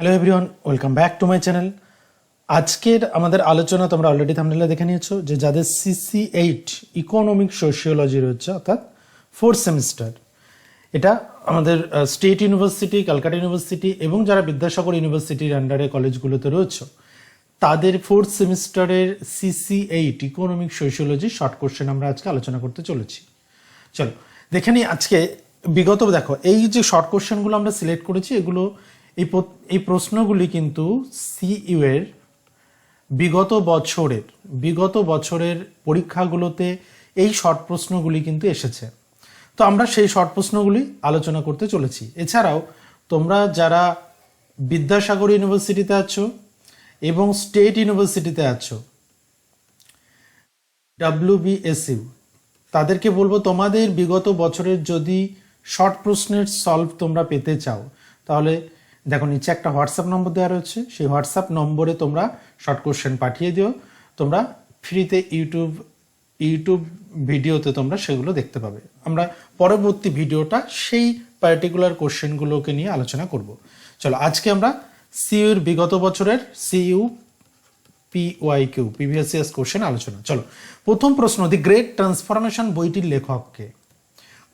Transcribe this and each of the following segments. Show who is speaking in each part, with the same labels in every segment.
Speaker 1: Hello everyone welcome back to my channel আজকের আমাদের আলোচনা তোমরা অলরেডি থামনেলে দেখে নিয়েছো যে যাদের সিসি এইট ইকোনমিক সোশিওলজি রয়েছে, অর্থাৎ ফোর্থ সেমিস্টার এটা আমাদের স্টেট ইউনিভার্সিটি ক্যালকাটা ইউনিভার্সিটি এবং যারা বিদ্যাসাগর ইউনিভার্সিটির আন্ডারে কলেজগুলোতে রয়েছে, তাদের ফোর্থ সেমিস্টারের CC eight economic sociology short question আমরা আজকে আলোচনা করতে চলেছি। চলো, দেখে নিই আজকে বিগত, দেখো, এই যে শর্ট কোশ্চেনগুলো আমরা সিলেক্ট করেছি, এগুলো এই এই প্রশ্নগুলি কিন্তু সিইউ এর বিগত বছরের বিগত বছরের পরীক্ষাগুলোতে এই শর্ট প্রশ্নগুলি কিন্তু এসেছে। তো আমরা সেই শর্ট প্রশ্নগুলি আলোচনা করতে চলেছি। এছাড়াও তোমরা যারা বিদ্যাসাগর ইউনিভার্সিটিতে আছো এবং স্টেট ইউনিভার্সিটিতে আছো ডাব্লিউবিএসইউ তাদেরকে বলব তোমাদের বিগত বছরের যদি শর্ট প্রশ্নের সলভ তোমরা পেতে চাও, তাহলে দেখো, নিচে একটা হোয়াটসঅ্যাপ নম্বর দেওয়া রয়েছে। সেই হোয়াটসঅ্যাপ নম্বরে তোমরা শর্ট কোশ্চেন পাঠিয়ে দিও। তোমরা ফ্রিতে ইউটিউব ইউটিউব ভিডিওতে তোমরা সেগুলো দেখতে পাবে। আমরা পরবর্তী ভিডিওটা সেই পার্টিকুলার কোশ্চেনগুলোকে নিয়ে আলোচনা করব। চলো, আজকে আমরা সিইউর বিগত বছরের সিইউ পিওয়াই কিউ পিভিএসসিএস কোশ্চেন আলোচনা। চলো, প্রথম প্রশ্ন দি গ্রেট ট্রান্সফরমেশন বইটির লেখককে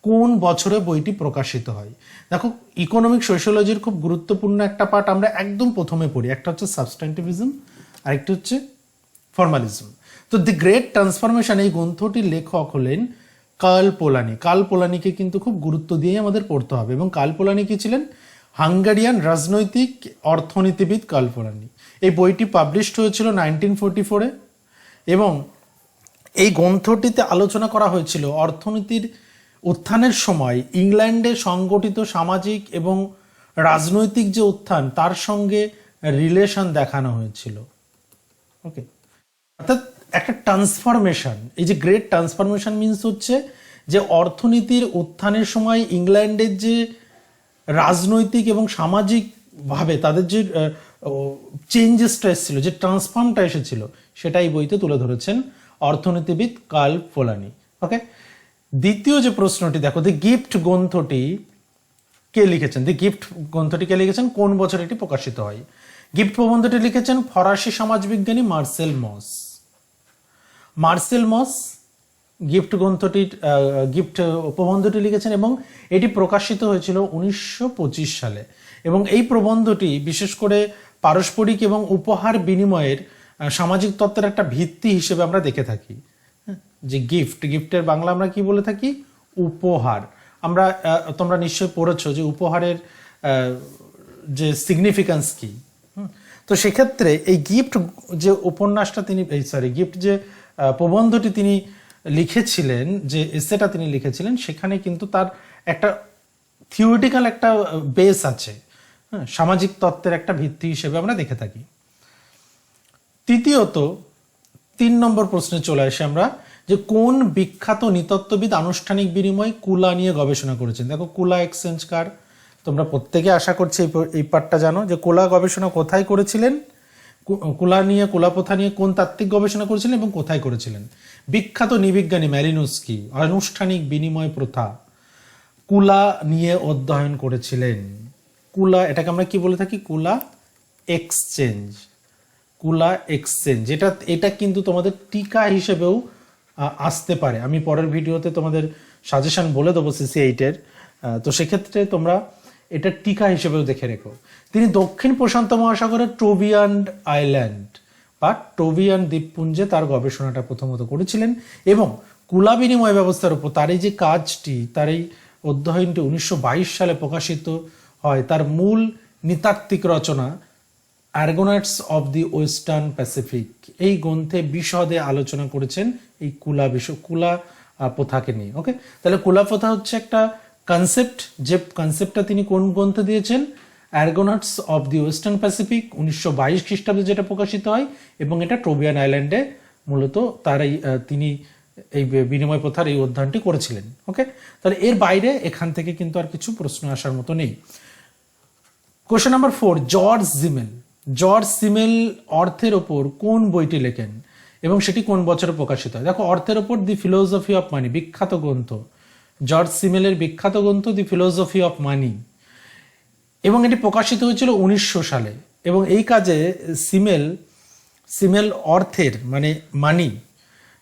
Speaker 1: কোন বছরে বইটি প্রকাশিত হয়? দেখো ইকোনমিক সোশিওলজির খুব গুরুত্বপূর্ণ একটা পার্ট আমরা একদম প্রথমে পড়ি। একটা হচ্ছে সাবস্ট্যান্টিভিজম আরেকটা হচ্ছে ফর্মালিজম তো দি গ্রেট ট্রান্সফরমেশন এই গ্রন্থটির লেখক হলেন কার্ল পোলানি। কার্ল পোলানিকে কিন্তু খুব গুরুত্ব দিয়ে আমাদের পড়তে হবে। এবং কার্ল পোলানি কি ছিলেন? হাঙ্গারিয়ান রাজনৈতিক অর্থনীতিবিদ কার্ল পোলানি। এই বইটি পাবলিশড হয়েছিল নাইনটিন ফোরটি ফোরে এবং এই গ্রন্থটিতে আলোচনা করা হয়েছিল অর্থনীতির উত্থানের সময় ইংল্যান্ডে সংগঠিত সামাজিক এবং রাজনৈতিক যে উত্থান, তার সঙ্গে রিলেশন দেখানো হয়েছিল। ওকে অর্থাৎ একটা ট্রান্সফরমেশন এই যে গ্রেট ট্রান্সফরমেশন মিন্স হচ্ছে যে অর্থনীতির উত্থানের সময় ইংল্যান্ডের যে রাজনৈতিক এবং সামাজিকভাবে তাদের যে চেঞ্জেসটা এসেছিল যে ট্রান্সফর্মটা এসেছিল, সেটাই বইতে তুলে ধরেছেন অর্থনীতিবিদ কার্ল ফোলানি। ওকে দ্বিতীয় যে প্রশ্নটি, দেখো দি গিফট গ্রন্থটি কে লিখেছেন? দি গিফট গ্রন্থটি কে লিখেছেন? কোন বছর এটি প্রকাশিত হয়? গিফট প্রবন্ধটি লিখেছেন ফরাসি সমাজবিজ্ঞানী Marcel Mauss. Marcel Mauss gift গ্রন্থটি গিফট প্রবন্ধটি লিখেছেন এবং এটি প্রকাশিত হয়েছিল উনিশশো পঁচিশ সালে। এবং এই প্রবন্ধটি, বিশেষ করে পারস্পরিক এবং উপহার বিনিময়ের সামাজিক তত্ত্বের একটা ভিত্তি হিসেবে আমরা দেখে থাকি। যে গিফট গিফটের বাংলা আমরা কি বলে থাকি? উপহার। আমরা তোমরা নিশ্চয়ই পড়েছো যে উপহারের যে সিগনিফিক্যান্স কি। তো সেক্ষেত্রে এই গিফট যে উপন্যাসটা তিনি সরি গিফট যে প্রবন্ধটি তিনি লিখেছিলেন, যে এসেটা তিনি লিখেছিলেন, সেখানে কিন্তু তার একটা থিওরিটিক্যাল একটা বেস আছে। হ্যাঁ সামাজিক তত্ত্বের একটা ভিত্তি হিসেবে আমরা দেখে থাকি। তৃতীয়ত, তিন নম্বর প্রশ্নে চলে আসি আমরা। যে কোন বিখ্যাত নৃতত্ত্ববিদ আনুষ্ঠানিক বিনিময় কুলা নিয়ে গবেষণা করেছেন? দেখো, কুলা এক্সচেঞ্জ কার তোমরা প্রত্যেকে আশা করছি এই পার্টটা জানো যে কুলা গবেষণা কোথায় করেছিলেন? কুলা নিয়ে, কুলা প্রথা নিয়ে কোন তাত্ত্বিক গবেষণা করেছিলেন এবং কোথায় করেছিলেন? বিখ্যাত নিবিজ্ঞানী ম্যারিনুস্কি আনুষ্ঠানিক বিনিময় প্রথা কুলা নিয়ে অধ্যয়ন করেছিলেন। কুলা, এটাকে আমরা কি বলে থাকি? কুলা এক্সচেঞ্জ কুলা এক্সচেঞ্জ এটা এটা কিন্তু তোমাদের টিকা হিসেবেও আসতে পারে। আমি পরের ভিডিওতে তোমাদের সাজেশন বলে দেবো সিসি এইটের তো সেক্ষেত্রে তোমরা এটা টিকা হিসেবেও দেখে রেখো। তিনি দক্ষিণ প্রশান্ত মহাসাগরের টোবিয়ান আইল্যান্ড বা টোবিয়ান দ্বীপপুঞ্জে তার গবেষণাটা প্রথমত করেছিলেন এবং কুলা বিনিময় ব্যবস্থার উপর তার এই যে কাজটি, তার এই অধ্যয়নটি উনিশশো বাইশ সালে প্রকাশিত হয়। তার মূল নৃতাত্ত্বিক রচনা Argonauts of the Western Pacific. এই গ্রন্থে বিশদে আলোচনা করেছেন এই কুলা বিষয়, কুলা প্রথাকে নিয়ে ওকে তাহলে কুলা প্রথা হচ্ছে একটা কনসেপ্ট যে কনসেপ্টটা তিনি কোন গ্রন্থে দিয়েছেন? Argonauts of the Western Pacific, উনিশশো বাইশ খ্রিস্টাব্দে যেটা প্রকাশিত হয়, এবং এটা ট্রোবিয়ান আইল্যান্ডে মূলত তার এই তিনি এই বিনিময় প্রথার এই অধ্যয়নটি করেছিলেন ওকে তাহলে এর বাইরে এখান থেকে কিন্তু আর কিছু প্রশ্ন আসার মতো নেই। Question number four George Simmel George Simmel অর্থের ওপর কোন বইটি লেখেন এবং সেটি কোন বছরে প্রকাশিত হয়? দেখো, অর্থের ওপর দি ফিলোসফি অফ মানি, বিখ্যাত গ্রন্থ। জর্জ সিমেলের বিখ্যাত গ্রন্থ দি ফিলোসফি অফ মানি। এবং এটি প্রকাশিত হয়েছিল উনিশশো সালে। এবং এই কাজে সিমেল সিমেল অর্থের মানে মানি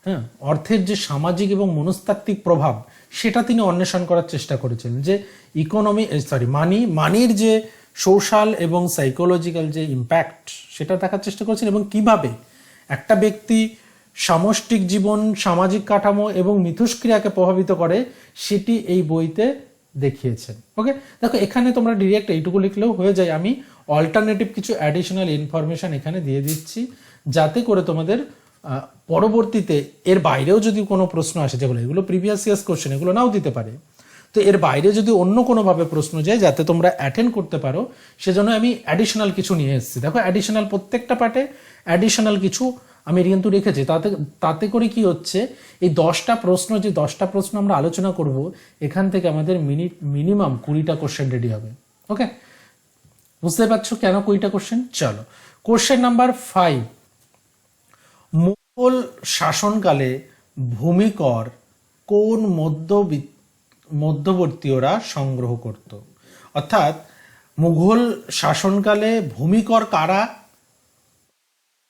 Speaker 1: হ্যাঁ অর্থের যে সামাজিক এবং মনস্তাত্ত্বিক প্রভাব, সেটা তিনি অন্বেষণ করার চেষ্টা করেছেন যে ইকোনমি সরি মানি মানির যে সোশ্যাল এবং সাইকোলজিক্যাল যে ইম্প্যাক্ট, সেটা দেখার চেষ্টা করেছেন এবং কীভাবে একটা ব্যক্তি সামষ্টিক জীবন, সামাজিক কাঠামো এবং মিথস্ক্রিয়াকে প্রভাবিত করে, সেটি এই বইতে দেখিয়েছেন। ওকে দেখো, এখানে তোমরা ডিরেক্ট এইটুকু লিখলেও হয়ে যায়। আমি অল্টারনেটিভ কিছু অ্যাডিশনাল ইনফরমেশন এখানে দিয়ে দিচ্ছি, যাতে করে তোমাদের পরবর্তীতে এর বাইরেও যদি কোনো প্রশ্ন আসে যেগুলো এগুলো প্রিভিয়াস ইয়ার্স কোশ্চেন এগুলো নাও দিতে পারে। তো এর বাইরে যদি অন্য কোনোভাবে প্রশ্ন যায় যাতে তোমরা অ্যাটেন্ড করতে পারো, সেজন্য আমি অ্যাডিশনাল কিছু নিয়ে এসেছি। দেখো অ্যাডিশনাল প্রত্যেকটা পার্টে অ্যাডিশনাল কিছু আমি কিন্তু রেখেছি। তাতে তাতে করে কি হচ্ছে, এই দশটা প্রশ্ন, যে দশটা প্রশ্ন আমরা আলোচনা করব, এখান থেকে আমাদের মিনিট মিনিমাম কুড়িটা কোশ্চেন রেডি হবে। ওকে বুঝতে পারছ কেন কুড়িটা কোশ্চেন চলো। কোশ্চেন নাম্বার ফাইভ মুঘল শাসনকালে ভূমিকর কোন মধ্যবি- মধ্যবর্তীয়রা সংগ্রহ করত। অর্থাৎ মুঘল শাসনকালে ভূমিকর কারা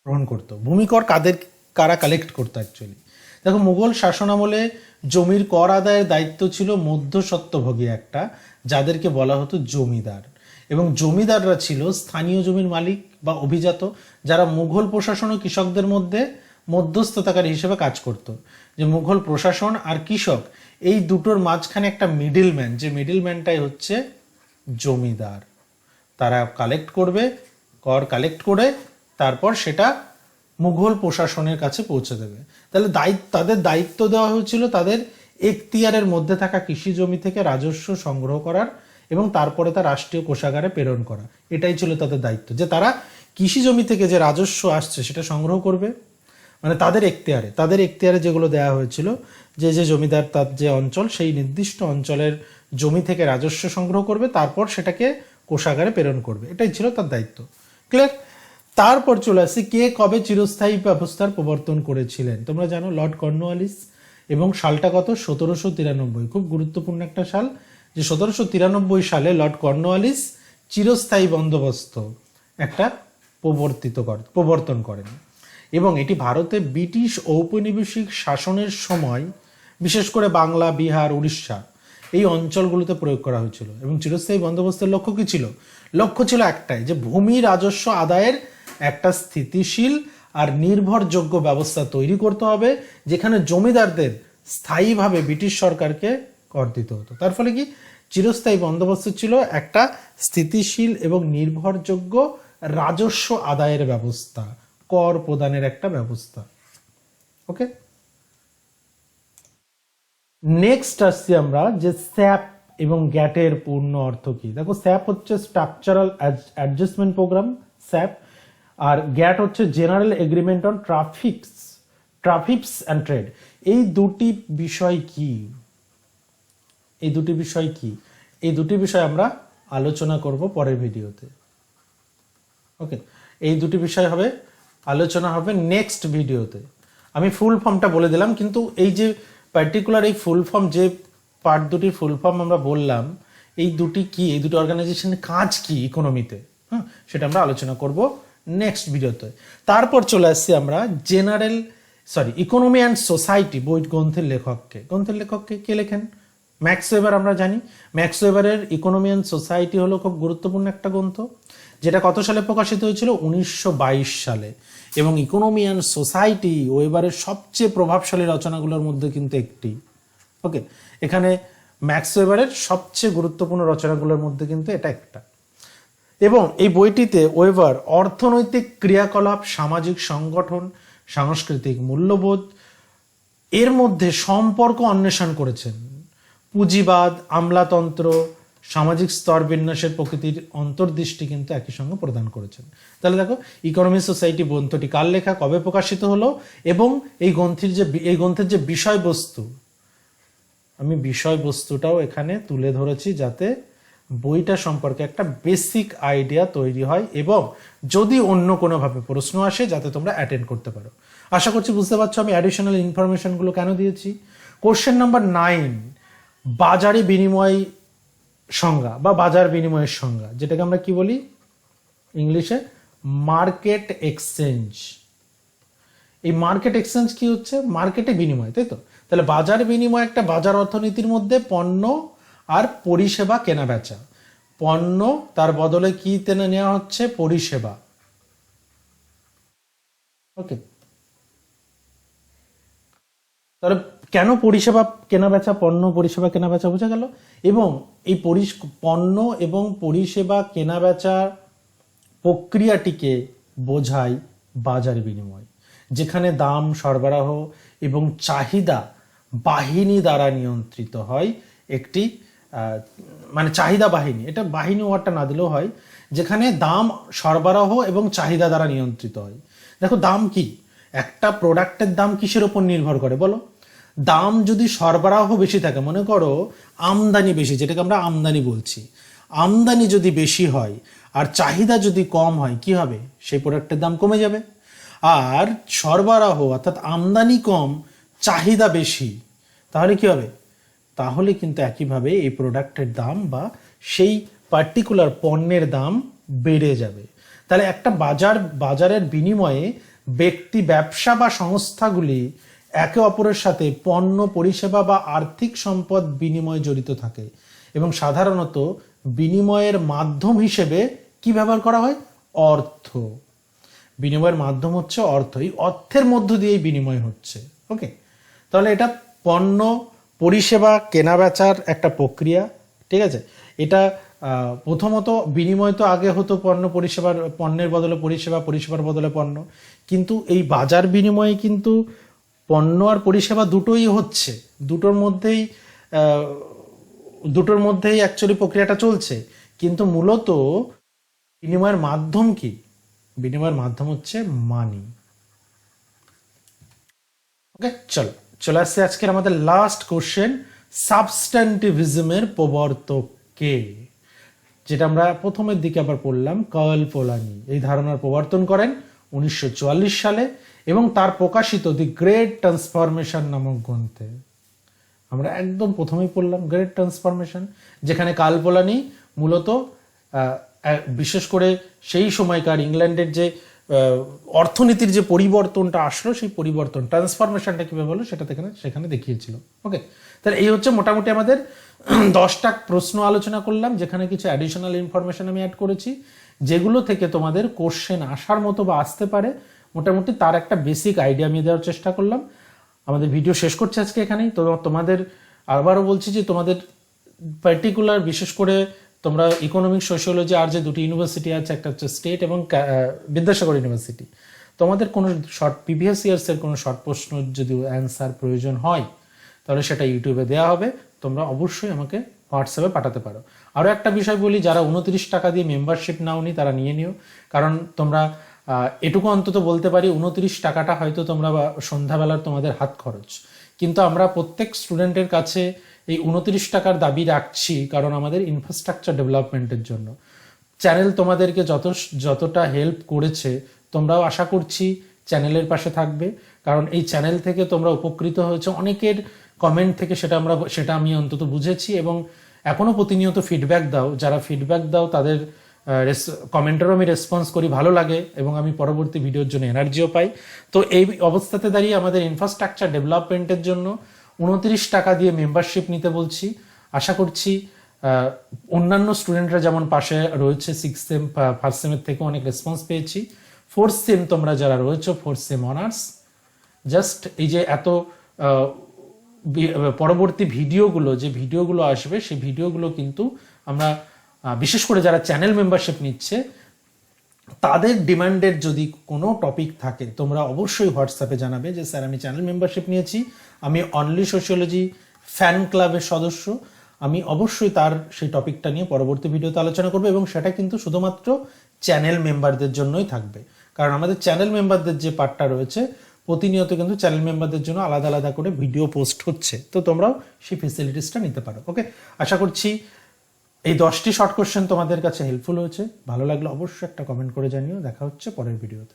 Speaker 1: গ্রহণ করতো? ভূমিকর কাদের কারা কালেক্ট করতো অ্যাকচুয়ালি দেখো, মুঘল শাসন আমলে জমির কর আদায়ের দায়িত্ব ছিল মধ্যস্বত্বভোগী একটা, যাদেরকে বলা হতো জমিদার। এবং জমিদাররা ছিল স্থানীয় জমির মালিক বা অভিজাত, যারা মুঘল প্রশাসন ও কৃষকদের মধ্যে মধ্যস্থতাকারী হিসেবে কাজ করত। যে মুঘল প্রশাসন আর কৃষক এই দুটোর মাঝখানে একটা মিডিলম্যান যে মিডিলম্যানটাই হচ্ছে জমিদার। তারা কালেক্ট করবে, কর কালেক্ট করে, তারপর সেটা মুঘল প্রশাসনের কাছে পৌঁছে দেবে। তাহলে দায়িত্ব, তাদের দায়িত্ব দেওয়া হয়েছিল তাদের এখতিয়ারের মধ্যে থাকা কৃষি জমি থেকে রাজস্ব সংগ্রহ করার এবং তারপরে তা রাষ্ট্রীয় কোষাগারে প্রেরণ করা। এটাই ছিল তাদের দায়িত্ব, যে তারা কৃষি জমি থেকে যে রাজস্ব আসছে সেটা সংগ্রহ করবে। মানে তাদের এখতিয়ারে তাদের এখতিয়ারে যেগুলো দেওয়া হয়েছিল, যে যে জমিদার তার যে অঞ্চল, সেই নির্দিষ্ট অঞ্চলের জমি থেকে রাজস্ব সংগ্রহ করবে, তারপর সেটাকে কোষাগারে প্রেরণ করবে। এটাই ছিল তার দায়িত্ব। ক্লিয়ার তারপর চলে আসি, কে কবে চিরস্থায়ী ব্যবস্থার প্রবর্তন করেছিলেন? তোমরা জানো লর্ড কর্নওয়ালিস এবং সালটা কত? সতেরোশো তিরানব্বই। খুব গুরুত্বপূর্ণ একটা সাল, যে সতেরোশো তিরানব্বই সালে লর্ড কর্নওয়ালিস চিরস্থায়ী বন্দোবস্ত একটা প্রবর্তিত কর- প্রবর্তন করেন। এবং এটি ভারতে ব্রিটিশ ঔপনিবেশিক শাসনের সময়, বিশেষ করে বাংলা, বিহার, উড়িষ্যা, এই অঞ্চলগুলোতে প্রয়োগ করা হয়েছিল। এবং চিরস্থায়ী বন্দোবস্তের লক্ষ্য কী ছিল? লক্ষ্য ছিল একটাই, যে ভূমি রাজস্ব আদায়ের একটা স্থিতিশীল আর নির্ভরযোগ্য ব্যবস্থা তৈরি করতে হবে, যেখানে জমিদারদের স্থায়ীভাবে ব্রিটিশ সরকারকে কর দিতে হতো। তার ফলে কি? চিরস্থায়ী বন্দোবস্ত ছিল একটা স্থিতিশীল এবং নির্ভরযোগ্য রাজস্ব আদায়ের ব্যবস্থা। কর প্রদানের একটা ব্যবস্থা। ওকে নেক্সট আসছি আমরা যে স্যাপ এবং গ্যাটের পূর্ণ অর্থ কি। দেখো, স্যাপ হচ্ছে স্ট্রাকচারাল অ্যাডজাস্টমেন্ট প্রোগ্রাম স্যাপ, আর গ্যাট হচ্ছে general agreement on traffics traffics and trade এই দুটি বিষয় কি? এই দুটি বিষয় কি? এই দুটি বিষয় আমরা আলোচনা করব পরের ভিডিওতে। ওকে এই দুটি বিষয় হবে আলোচনা হবে নেক্সট ভিডিওতে আমি ফুল ফর্মটা বলে দিলাম, কিন্তু এই যে পার্টিকুলার এই ফুল ফর্ম যে পার্ট দুটির ফুল ফর্ম আমরা বললাম, এই দুটি কি, এই দুটি অর্গানাইজেশনের কাজ কি ইকোনমিতে হ্যাঁ সেটা আমরা আলোচনা করব নেক্সট ভিডিওতে তারপর চলে আসছি আমরা general sorry economy and society বই গ্রন্থের লেখককে। গ্রন্থের লেখককে কে লেখেন? ম্যাক্স ওয়েবার আমরা জানি। ম্যাক্স ওয়েবারের ইকোনমি অ্যান্ড সোসাইটি হলো খুব গুরুত্বপূর্ণ একটা গ্রন্থ। যেটা কত সালে প্রকাশিত হয়েছিল? উনিশশো বাইশ সালে। এবং ইকোনমি অ্যান্ড সোসাইটি ওয়েবারের সবচেয়ে প্রভাবশালী রচনাগুলোর মধ্যে কিন্তু একটি। ওকে? এখানে ম্যাক্স ওয়েবারের সবচেয়ে গুরুত্বপূর্ণ রচনাগুলোর মধ্যে কিন্তু এটা একটা। এবং এই বইটিতে ওয়েবার অর্থনৈতিক ক্রিয়াকলাপ, সামাজিক সংগঠন, সাংস্কৃতিক মূল্যবোধ, এর মধ্যে সম্পর্ক অন্বেষণ করেছেন। পুঁজিবাদ, আমলাতন্ত্র সামাজিক স্তর বিন্যাসের প্রকৃতির অন্তর্দৃষ্টি কিন্তু একই সঙ্গে প্রদান করেছেন। তাহলে দেখো ইকোনমি সোসাইটি গ্রন্থটি কার লেখা, কবে প্রকাশিত হলো, এবং এই গ্রন্থের যে এই গ্রন্থের যে বিষয়বস্তু, আমি বিষয়বস্তুটাও এখানে তুলে ধরেছি যাতে বইটা সম্পর্কে একটা বেসিক আইডিয়া তৈরি হয় এবং যদি অন্য কোনোভাবে প্রশ্ন আসে, যাতে তোমরা অ্যাটেন্ড করতে পারো। আশা করছি বুঝতে পারছ আমি অ্যাডিশনাল ইনফরমেশনগুলো কেন দিয়েছি? কোশ্চেন নাম্বার নাইন বাজারে বিনিময় সংজ্ঞা বা বাজার বিনিময়ের সংজ্ঞা, যেটাকে আমরা কি বলি? ইংলিশে মার্কেট এক্সচেঞ্জ। এই মার্কেট এক্সচেঞ্জ কি হচ্ছে? মার্কেটে বিনিময়, তাই তো? তাহলে বাজার বিনিময় একটা বাজার অর্থনীতির মধ্যে পণ্য আর পরিষেবা কেনা বেচা। পণ্য, তার বদলে কি তেনে নেওয়া হচ্ছে? পরিষেবা। ওকে তাহলে কেন পরিষেবা কেনা বেচা পণ্য পরিষেবা কেনা বেচা বোঝা গেল? এবং এই পণ্য এবং পরিষেবা কেনা বেচার প্রক্রিয়াটিকে বোঝায় বাজার বিনিময়, যেখানে দাম সরবরাহ এবং চাহিদা বাহিনী দ্বারা নিয়ন্ত্রিত হয় একটি মানে চাহিদা বাহিনী। এটা বাহিনী ওয়ার্ডটা না দিলেও হয়, যেখানে দাম সরবরাহ এবং চাহিদা দ্বারা নিয়ন্ত্রিত হয়। দেখো দাম কি? একটা প্রোডাক্টের দাম কিসের উপর নির্ভর করে বলো? দাম যদি সরবরাহ বেশি থাকে, মনে করো আমদানি বেশি, যেটাকে আমরা আমদানি বলছি, আমদানি যদি বেশি হয় আর চাহিদা যদি কম হয়, কি হবে? সেই প্রোডাক্টের দাম কমে যাবে। আর সরবরাহ, অর্থাৎ আমদানি কম, চাহিদা বেশি, তাহলে কি হবে? তাহলে কিন্তু একইভাবে এই প্রোডাক্টের দাম বা সেই পার্টিকুলার পণ্যের দাম বেড়ে যাবে। তাহলে একটা বাজার, বাজারের বিনিময়ে ব্যক্তি, ব্যবসা বা সংস্থাগুলি একে অপরের সাথে পণ্য, পরিষেবা বা আর্থিক সম্পদ বিনিময় জড়িত থাকে। এবং সাধারণত বিনিময়ের মাধ্যম হিসেবে কি ব্যবহার করা হয়? অর্থ। বিনিময়ের মাধ্যম হচ্ছে অর্থ। এই অর্থের মধ্য দিয়েই বিনিময় হচ্ছে। ওকে? তাহলে এটা পণ্য, পরিষেবা কেনা বেচার একটা প্রক্রিয়া। ঠিক আছে? এটা প্রথমত বিনিময় তো আগে হতো পণ্য, পরিষেবার, পণ্যের বদলে পরিষেবা, পরিষেবার বদলে পণ্য। কিন্তু এই বাজার বিনিময়ে কিন্তু পণ্য আর পরিষেবা দুটোই হচ্ছে। দুটোর মধ্যেই দুটোর মধ্যেই অ্যাকচুয়ালি প্রক্রিয়াটা চলছে। কিন্তু মূলত বিনিময়ের মাধ্যম কি? বিনিময়ের মাধ্যম হচ্ছে মানি ওকে চলো, চলে আসছে আজকের আমাদের লাস্ট কোশ্চেন সাবস্ট্যান্টিভিজমের প্রবর্তক কে যেটা আমরা প্রথমের দিকে আবার পড়লাম, কার্ল পোলানি। এই ধারণার প্রবর্তন করেন উনিশশো চুয়াল্লিশ সালে। এবং তার প্রকাশিত দি গ্রেট ট্রান্সফরমেশন নামক গ্রন্থে। আমরা একদম প্রথমেই পড়লাম গ্রেট ট্রান্সফরমেশন যেখানে কালপোলানি মূলত বিশেষ করে সেই সময়কার ইংল্যান্ডের যে অর্থনীতির যে পরিবর্তনটা আসলো, সেই পরিবর্তন ট্রান্সফরমেশনটা কীভাবে হলো সেটা সেখানে সেখানে দেখিয়েছিল। ওকে তাহলে এই হচ্ছে মোটামুটি আমাদের দশটা প্রশ্ন আলোচনা করলাম, যেখানে কিছু অ্যাডিশনাল ইনফরমেশন আমি অ্যাড করেছি, যেগুলো থেকে তোমাদের কোশ্চেন আসার মতো বা আসতে পারে মোটামুটি তার একটা বেসিক আইডিয়া আমি দেওয়ার চেষ্টা করলাম। আমাদের ভিডিও শেষ করছে আজকে এখানেই। তো তোমাদের আবারও বলছি যে তোমাদের পার্টিকুলার বিশেষ করে তোমরা ইকোনমিক সোশিওলজি আর যে দুটি ইউনিভার্সিটি আছে, একটা হচ্ছে স্টেট এবং বিদ্যাসাগর ইউনিভার্সিটি তোমাদের কোনো শর্ট প্রিভিয়াস ইয়ার্সের কোনো শর্ট প্রশ্ন যদি অ্যান্সার প্রয়োজন হয়, তাহলে সেটা ইউটিউবে দেওয়া হবে। তোমরা অবশ্যই আমাকে হোয়াটসঅ্যাপে পাঠাতে পারো। আরও একটা বিষয় বলি, যারা উনত্রিশ টাকা দিয়ে মেম্বারশিপ নাওনি, তারা নিয়ে নিও। কারণ তোমরা এটুকু অন্তত বলতে পারি, উনত্রিশ টাকাটা হয়তো তোমরা সন্ধ্যাবেলার তোমাদের হাত খরচ। কিন্তু আমরা প্রত্যেক স্টুডেন্টের কাছে এই উনত্রিশ টাকার দাবি রাখছি কারণ আমাদের ইনফ্রাস্ট্রাকচার ডেভেলপমেন্টের জন্য। চ্যানেল তোমাদেরকে যত যতটা হেল্প করেছে, তোমরাও আশা করছি চ্যানেলের পাশে থাকবে। কারণ এই চ্যানেল থেকে তোমরা উপকৃত হয়েছে। অনেকের কমেন্ট থেকে সেটা আমরা, সেটা আমি অন্তত বুঝেছি এবং এখনও প্রতিনিয়ত ফিডব্যাক দাও। যারা ফিডব্যাক দাও, তাদের কমেন্টেরও আমি রেসপন্স করি, ভালো লাগে এবং আমি পরবর্তী ভিডিওর জন্য এনার্জিও পাই। তো এই অবস্থাতে দাঁড়িয়ে আমাদের ইনফ্রাস্ট্রাকচার ডেভেলপমেন্টের জন্য উনত্রিশ টাকা দিয়ে মেম্বারশিপ নিতে বলছি। আশা করছি অন্যান্য স্টুডেন্টরা যেমন পাশে রয়েছে সিক্স সেম ফার্স্ট সেমের থেকে অনেক রেসপন্স পেয়েছি। ফোর্থ সেম তোমরা যারা রয়েছে ফোর্থ সেম অনার্স জাস্ট এই যে এত পরবর্তী ভিডিওগুলো যে ভিডিওগুলো আসবে, সেই ভিডিওগুলো কিন্তু আমরা বিশেষ করে যারা চ্যানেল মেম্বারশিপ নিচ্ছে, তাদের ডিমান্ডের যদি কোনো টপিক থাকে, তোমরা অবশ্যই হোয়াটসঅ্যাপে জানাবে যে, স্যার, আমি চ্যানেল মেম্বারশিপ নিয়েছি, আমি অনলি সোশিয়োলজি ফ্যান ক্লাবের সদস্য, আমি অবশ্যই তার সেই টপিকটা নিয়ে পরবর্তী ভিডিওতে আলোচনা করব এবং সেটা কিন্তু শুধুমাত্র চ্যানেল মেম্বারদের জন্যই থাকবে। কারণ আমাদের চ্যানেল মেম্বারদের যে পার্টটা রয়েছে, প্রতিনিয়ত কিন্তু চ্যানেল মেম্বারদের জন্য আলাদা আলাদা করে ভিডিও পোস্ট হচ্ছে। তো তোমরাও সেই ফেসিলিটিসটা নিতে পারো ওকে আশা করছি এই দশটি শর্ট কোশ্চেন তোমাদের কাছে হেল্পফুল হয়েছে। ভালো লাগলে অবশ্যই একটা কমেন্ট করে জানিও। দেখা হচ্ছে পরের ভিডিওতে